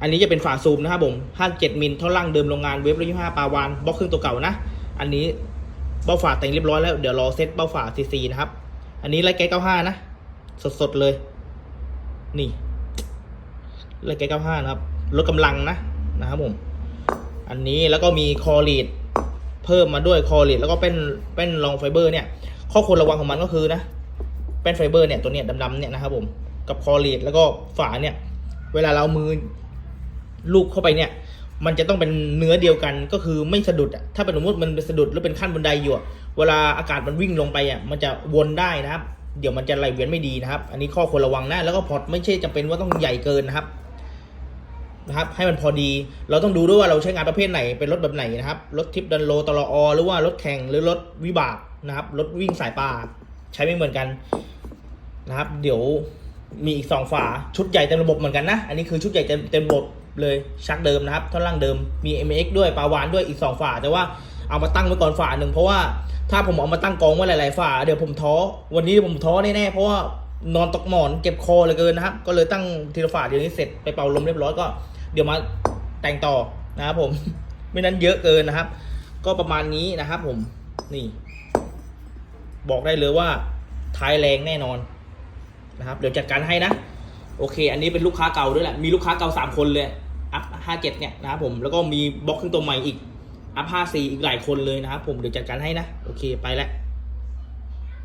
อันนี้จะเป็นฝาซูมนะครับผม57มิลเท่าล่างเดิมโรงงานเว็บร้อยยี่ห้าปาวานบล็อกเครึ่องตัวเก่านะ อันนี้เบ้าฝาแต่งเรียบร้อยแล้วเดี๋ยวรอเซตเบ้าฝาซีซีนะครับ อันนี้ไลท์ไกด์95 นะ สดๆเลย นี่ไลท์ไกด์95 นะครับลดกำลังนะนะครับผม อันนี้แล้วก็มีคอรีดเพิ่มมาด้วยคอรีดแล้วก็เป็นเป็นลองไฟเบอร์เนี่ย ข้อควรระวังของมันก็คือนะเป็นไฟเบอร์เนี่ยตัวเนี้ยดำๆเนี่ยนะครับผมกับคอรีดแล้วก็ฝาเนี่ย เวลาเราเอามือ ลูกเข้าไปเนี่ยมันจะต้องเป็นเนื้อเดียวกันก็คือไม่สะดุดอะถ้าเป็นสมมติมันเป็นสะดุดหรือเป็นขั้นบันไดอยู่เวลาอากาศมันวิ่งลงไปอะมันจะวนได้นะครับ เดี๋ยวมันจะไหลเวียนไม่ดีนะครับ อันนี้ข้อควรระวังนะแล้วก็พอร์ตไม่ใช่จำเป็นว่าต้องใหญ่เกินนะครับนะครับ ให้มันพอดี เราต้องดูด้วยว่าเราใช้งานประเภทไหนเป็นรถแบบไหนนะครับรถทิปดันโลตลอหรือว่ารถแข่งหรือรถวิบากนะครับรถวิ่งสายป่าใช้ไม่เหมือนกันนะครับ เดี๋ยวมีอีกสองฝาชุดใหญ่เต็มระบบเหมือนกันนะ อันนี้คือชุดใหญ่เต็มเต็มระบบ เลยชักเดิมนะครับท่อนล่างเดิมมี MX ด้วยปาวานด้วยอีกสองฝา แต่ว่าเอามาตั้งไว้ก่อนฝาหนึ่งเพราะว่าถ้าผมเอามาตั้งกองไว้หลาย ๆ ฝา เดี๋ยวผมท้อวันนี้ผมท้อแน่ๆเพราะว่านอนตกหมอนเจ็บคอเหลยเกินนะครับ ก็เลยตั้งทีละฝาเดี๋ยวนี้เสร็จไปเป่าลมเรียบร้อยก็ เดี๋ยวมาแต่งต่อนะครับผมไม่นั้นเยอะเกินนะครับ ก็ประมาณนี้นะครับผมนี่ บอกได้เลยว่าท้ายแรงแน่นอนนะครับ เดี๋ยวจัดการให้นะ โอเค อันนี้เป็นลูกค้าเก่าด้วยแหละ มีลูกค้าเก่าสามคนเลย อัพห้าเจ็ดเนี่ยนะครับผม แล้วก็มีบล็อกขึ้นตัวใหม่อีก อัพห้าสี่อีกหลายคนเลยนะครับผม เดี๋ยวจัดการให้นะ โอเค ไปแล้ว